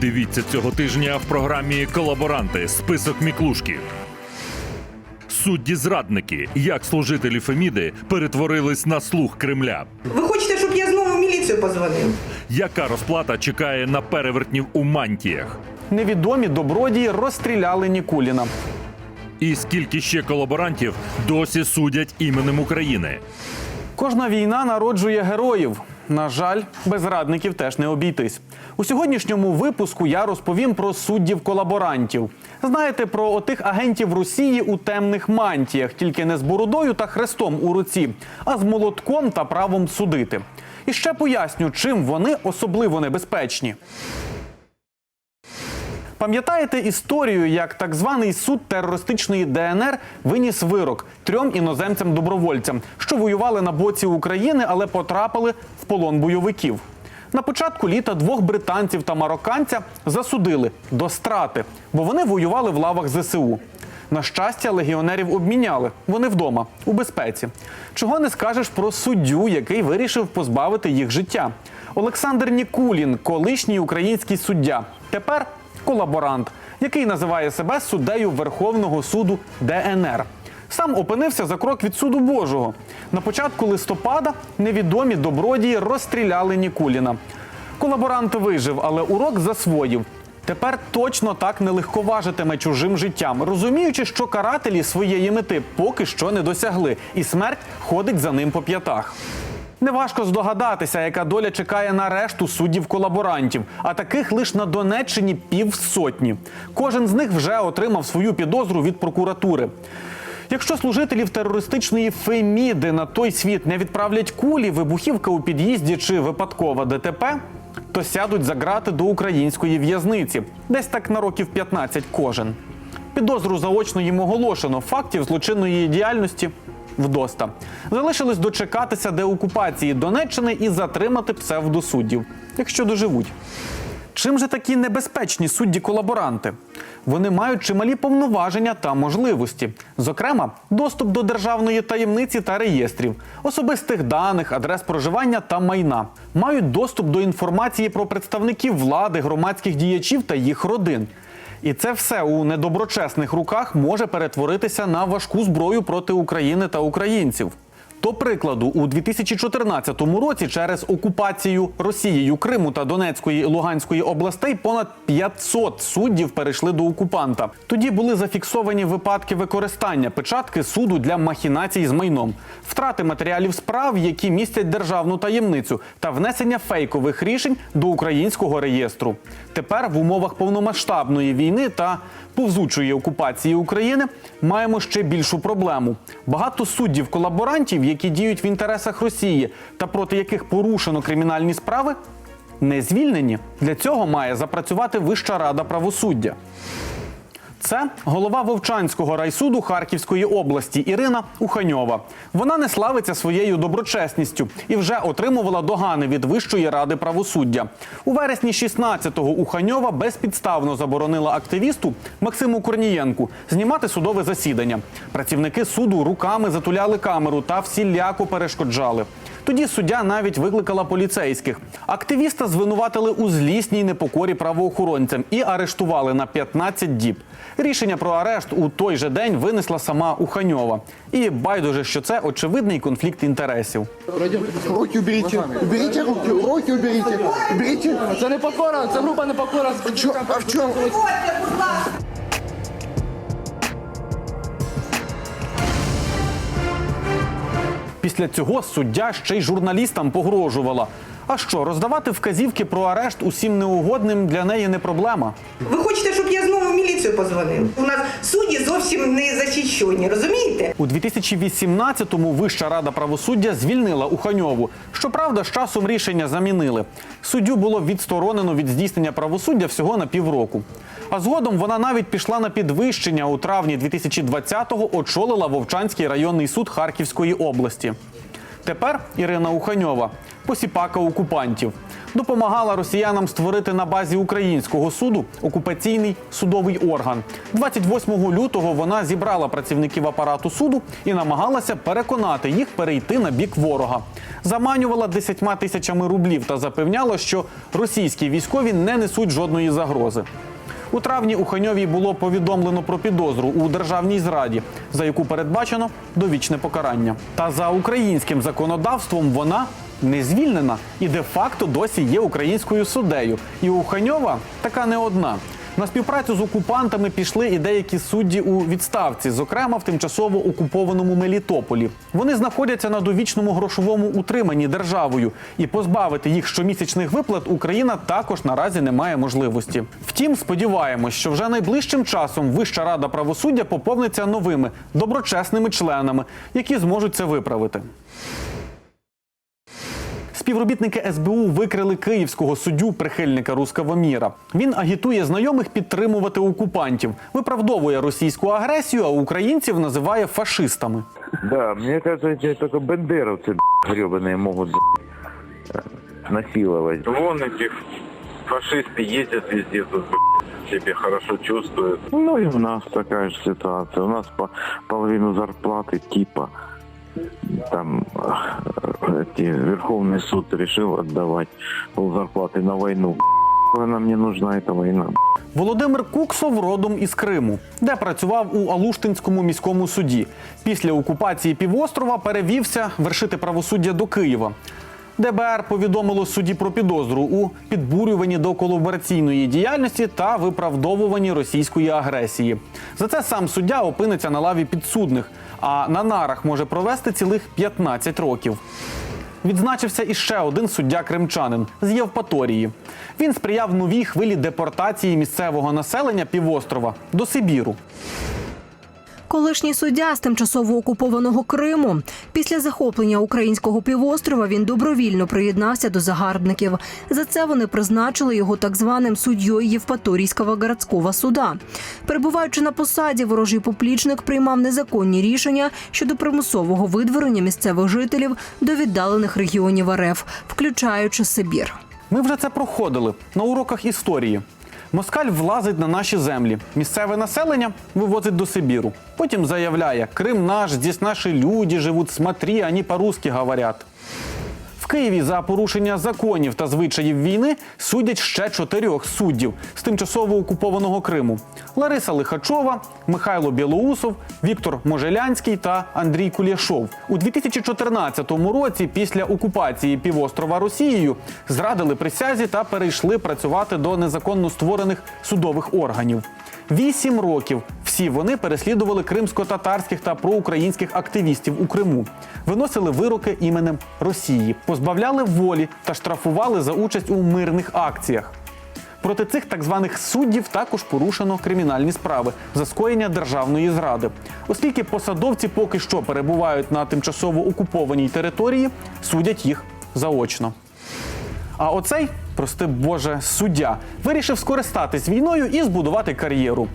Дивіться цього тижня в програмі Колаборанти. Список Міклушки. Судді зрадники. Як служителі Феміди перетворились на слух Кремля. Ви хочете, щоб я знову в міліцію позвонив? Яка розплата чекає на перевертнів у мантіях? Невідомі добродії розстріляли Нікуліна. І скільки ще колаборантів досі судять іменем України? Кожна війна народжує героїв. На жаль, без радників теж не обійтись. У сьогоднішньому випуску я розповім про суддів-колаборантів. Знаєте про отих агентів Росії у темних мантіях, тільки не з бородою та хрестом у руці, а з молотком та правом судити. І ще поясню, чим вони особливо небезпечні. Пам'ятаєте історію, як так званий суд терористичної ДНР виніс вирок трьом іноземцям-добровольцям, що воювали на боці України, але потрапили в полон бойовиків. На початку літа двох британців та марокканця засудили до страти, бо вони воювали в лавах ЗСУ. На щастя, легіонерів обміняли. Вони вдома у безпеці. Чого не скажеш про суддю, який вирішив позбавити їх життя. Олександр Нікулін, колишній український суддя, тепер колаборант, який називає себе суддею Верховного суду ДНР. Сам опинився за крок від суду Божого. На початку листопада невідомі добродії розстріляли Нікуліна. Колаборант вижив, але урок засвоїв. Тепер точно так не легковажитиме чужим життям, розуміючи, що карателі своєї мети поки що не досягли, і смерть ходить за ним по п'ятах. Неважко здогадатися, яка доля чекає на решту суддів-колаборантів, а таких лише на Донеччині півсотні. Кожен з них вже отримав свою підозру від прокуратури. Якщо служителів терористичної Феміди на той світ не відправлять кулі, вибухівка у під'їзді чи випадкова ДТП, то сядуть за грати до української в'язниці, десь так на років 15 кожен. Підозру заочно їм оголошено. Фактів злочинної діяльності вдоста. Залишилось дочекатися деокупації Донеччини і затримати псевдосуддів, якщо доживуть. Чим же такі небезпечні судді-колаборанти? Вони мають чималі повноваження та можливості, зокрема, доступ до державної таємниці та реєстрів, особистих даних, адрес проживання та майна, мають доступ до інформації про представників влади, громадських діячів та їх родин. І це все у недоброчесних руках може перетворитися на важку зброю проти України та українців. До прикладу, у 2014 році через окупацію Росією Криму та Донецької і Луганської областей понад 500 суддів перейшли до окупанта. Тоді були зафіксовані випадки використання печатки суду для махінацій з майном, втрати матеріалів справ, які містять державну таємницю, та внесення фейкових рішень до українського реєстру. Тепер в умовах повномасштабної війни та повзучої окупації України маємо ще більшу проблему. Багато суддів-колаборантів, які діють в інтересах Росії та проти яких порушено кримінальні справи, не звільнені. Для цього має запрацювати Вища рада правосуддя. Це голова Вовчанського райсуду Харківської області Ірина Уханьова. Вона не славиться своєю доброчесністю і вже отримувала догани від Вищої ради правосуддя. У вересні 16-го Уханьова безпідставно заборонила активісту Максиму Корнієнку знімати судове засідання. Працівники суду руками затуляли камеру та всіляко перешкоджали. Тоді суддя навіть викликала поліцейських. Активіста звинуватили у злісній непокорі правоохоронцям і арештували на 15 діб. Рішення про арешт у той же день винесла сама Уханьова. І байдуже, що це очевидний конфлікт інтересів. Руки уберите. Уберите руки. Руки уберите. Уберите. Це не покора, це група не покора. А в чем? Після цього суддя ще й журналістам погрожувала. А що, роздавати вказівки про арешт усім неугодним для неї не проблема. Ви хочете, щоб я знову в міліцію позвонив? У нас судді зовсім не захищені, розумієте? У 2018-му Вища рада правосуддя звільнила Уханьову. Щоправда, з часом рішення замінили. Суддю було відсторонено від здійснення правосуддя всього на півроку. А згодом вона навіть пішла на підвищення у травні 2020-го очолила Вовчанський районний суд Харківської області. Тепер Ірина Уханьова посіпака окупантів. Допомагала росіянам створити на базі українського суду окупаційний судовий орган. 28 лютого вона зібрала працівників апарату суду і намагалася переконати їх перейти на бік ворога. Заманювала 10 тисячами рублів та запевняла, що російські військові не несуть жодної загрози. У травні у Ханьовій було повідомлено про підозру у державній зраді, за яку передбачено довічне покарання. Та за українським законодавством вона не звільнена і де-факто досі є українською суддею. І у Ханьова така не одна. На співпрацю з окупантами пішли і деякі судді у відставці, зокрема в тимчасово окупованому Мелітополі. Вони знаходяться на довічному грошовому утриманні державою, і позбавити їх щомісячних виплат Україна також наразі не має можливості. Втім, сподіваємось, що вже найближчим часом Вища рада правосуддя поповниться новими доброчесними членами, які зможуть це виправити. Співробітники СБУ викрили київського суддю прихильника руского міра. Він агітує знайомих підтримувати окупантів, виправдовує російську агресію, а українців називає фашистами. Да, мне кажется, эти только бендеровцы гребаные могут б***ь, насиловать. Вон этих фашисты ездят везде тут, б***ь, себя хорошо чувствуют. Ну и у нас такая же ситуация. У нас по половину зарплаты типа там э, эти, Верховный суд решил отдавать пол зарплаты на войну. б***ь. Она мне нужна, эта война. б***ь. Володимир Куксов родом із Криму, де працював у Алуштинському міському суді. Після окупації півострова перевівся вершити правосуддя до Києва. ДБР повідомило судді про підозру у підбурюванні до колабораційної діяльності та виправдовуванні російської агресії. За це сам суддя опиниться на лаві підсудних, а на нарах може провести цілих 15 років. Відзначився іще один суддя кримчанин з Євпаторії. Він сприяв новій хвилі депортації місцевого населення півострова до Сибіру. Колишній суддя з тимчасово окупованого Криму. Після захоплення українського півострова він добровільно приєднався до загарбників. За це вони призначили його так званим суддєю Євпаторійського городського суда. Перебуваючи на посаді, ворожий поплічник приймав незаконні рішення щодо примусового видворення місцевих жителів до віддалених регіонів РФ, включаючи Сибір. Ми вже це проходили на уроках історії. Москаль влазить на наші землі. Місцеве населення вивозить до Сибіру. Потім заявляє: Крим наш, здесь наші люди живуть, смотри, вони по-русски говорять. Києві за порушення законів та звичаїв війни судять ще чотирьох суддів з тимчасово окупованого Криму: Лариса Лихачова, Михайло Білоусов, Віктор Можелянський та Андрій Кулєшов. У 2014 році, після окупації півострова Росією, зрадили присязі та перейшли працювати до незаконно створених судових органів. Вісім років всі вони переслідували кримсько-татарських та проукраїнських активістів у Криму, виносили вироки іменем Росії, позбавляли волі та штрафували за участь у мирних акціях. Проти цих так званих суддів також порушено кримінальні справи за скоєння державної зради, оскільки посадовці поки що перебувають на тимчасово окупованій території, судять їх заочно. А оцей, прости Боже, суддя вирішив скористатись війною і збудувати кар'єру.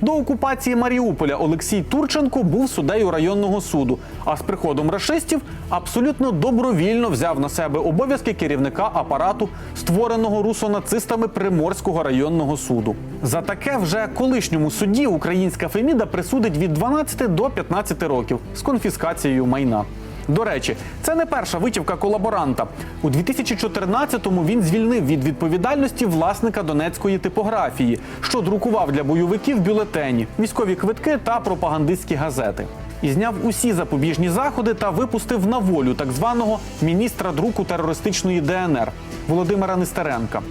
До окупації Маріуполя Олексій Турченко був суддею районного суду, а з приходом рашистів абсолютно добровільно взяв на себе обов'язки керівника апарату, створеного русонацистами Приморського районного суду. За таке вже колишньому судді українська Феміда присудить від 12 до 15 років з конфіскацією майна. До речі, це не перша витівка колаборанта. У 2014-му він звільнив від відповідальності власника донецької типографії, що друкував для бойовиків бюлетені, військові квитки та пропагандистські газети. І зняв усі запобіжні заходи та випустив на волю так званого міністра друку терористичної ДНР Володимира Нестеренка.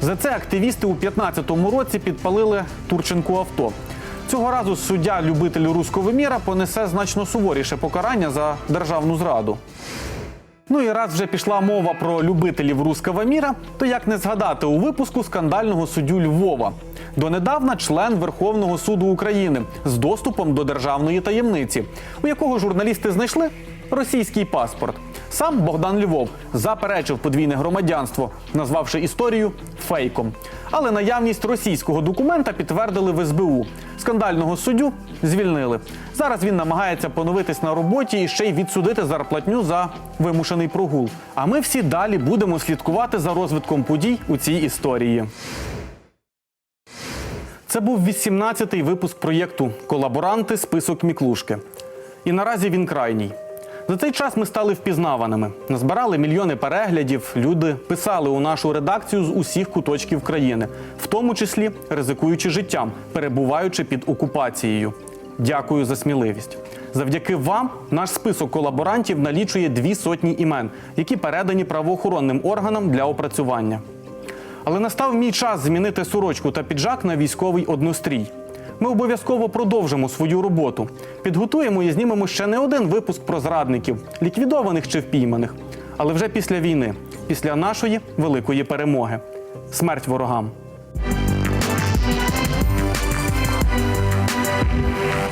За це активісти у 15-му році підпалили Турченку авто. Цього разу суддя любитель руського міра понесе значно суворіше покарання за державну зраду. Ну і раз вже пішла мова про любителів руського міра, то як не згадати у випуску скандального суддю Львова. Донедавна член Верховного суду України з доступом до державної таємниці, у якого журналісти знайшли російський паспорт. Сам Богдан Львов заперечив подвійне громадянство, назвавши історію фейком. Але наявність російського документа підтвердили в СБУ. Скандального суддю звільнили. Зараз він намагається поновитись на роботі і ще й відсудити зарплатню за вимушений прогул. А ми всі далі будемо слідкувати за розвитком подій у цій історії. Це був 18-й випуск проєкту Колаборанти список Міклушки. І наразі він крайній. За цей час ми стали впізнаваними, назбирали мільйони переглядів. Люди писали у нашу редакцію з усіх куточків країни, в тому числі ризикуючи життям, перебуваючи під окупацією. Дякую за сміливість. Завдяки вам наш список колаборантів налічує дві сотні імен, які передані правоохоронним органам для опрацювання. Але настав мій час змінити сорочку та піджак на військовий однострій. Ми обов'язково продовжимо свою роботу. Підготуємо і знімемо ще не один випуск про зрадників, ліквідованих чи впійманих. Але вже після війни, після нашої великої перемоги. Смерть ворогам!